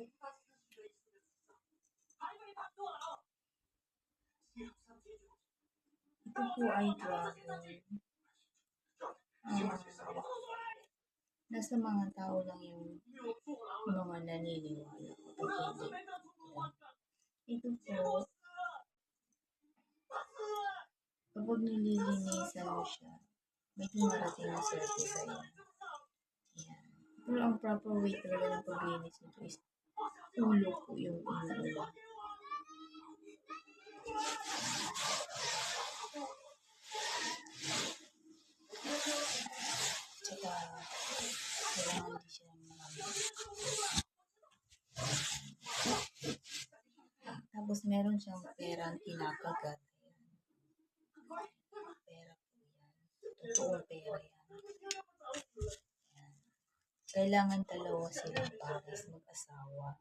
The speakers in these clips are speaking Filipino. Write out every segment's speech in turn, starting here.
Ito po ay dragon. Ah, nasa mga tao lang yung mga naniniwala hindi. Ito po, kapag nililinisan mo siya, may dumarating na swerte sa iyo. Ayan. Pero ang proper way talaga ng paglinis nito is ulo po yung inuula. Tsaka, kailangan din siya. Tapos meron siyang perang kinakagat. Pera po yan. Totoong pera yan. Kailangan dalawa silang pares mag-asawa.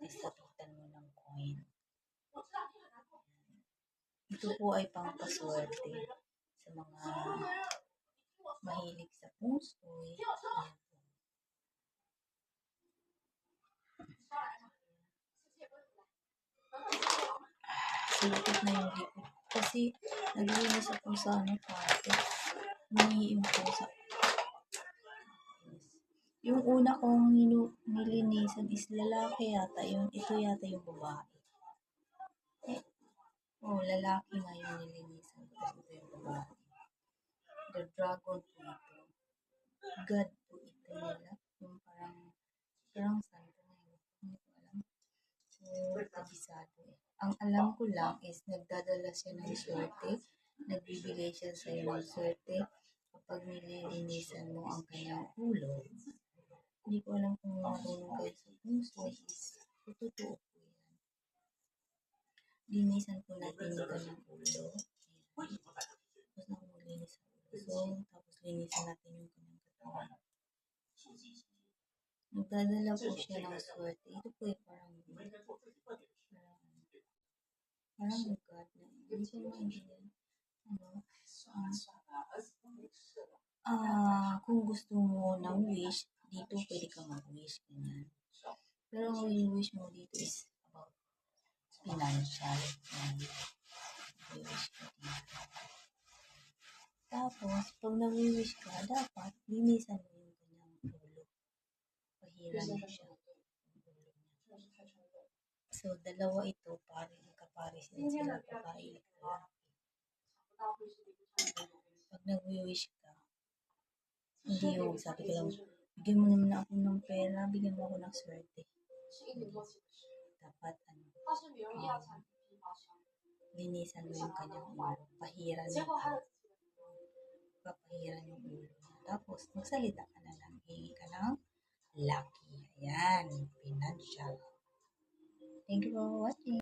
Tapos tapitan mo ng coin. Ito po ay pangpaswerte sa mga mahilig sa puso. Silipit na yung likod. Kasi naglinis ako sa ano pati. Humingi yung pusa. Yung una kong ninu nilinisan is lalaki yata yun. Ito yata yung babae. Eh, oh, lalaki nga yung nilinisan ko. Ito yung babae. The dragon po ito. God po ito nila. Yung parang, parang santo na yun. Hindi ko alam. So, kabisado eh. Ang alam ko lang is nagdadala siya ng swerte. Nagbibigay siya sa iyo ng swerte kapag nililinisan mo ang kanyang ulo. Hindi ko alam kung marunong kayo sa puso is totoo po yan. Linisan po natin yung kanyang ulo. Ayan. Tapos na kung linis ang ulo. Tapos linisan natin yung kanyang katawan. Nagdadala po siya ng swerte. Ito po ay parang parang parang God na hindi ko maintindihan. Ano? Ah, ah, kung gusto mo ng wish, dito pwede ka mag-wish. Ganyan. Pero ang wish mo dito is about financial. Yan. Wish ka dito. Tapos, pag nag-wish ka, dapat linisan mo yung kanyang ulo. Pahiran mo siya. So, dalawa ito, pare, kapares din sila, babae at lalaki. Pag nag-wish ka, hindi yung sabi ko lang, bigyan mo naman ako ng pera, bigyan mo ako ng swerte. Hindi. Dapat, ano, um, linisan mo yung kanyang ulo, pahiran mo ka. Papahiran yung ulo. Tapos, magsalita ka na lang, hingi ka ng lucky. Ayan, financial. Thank you for watching.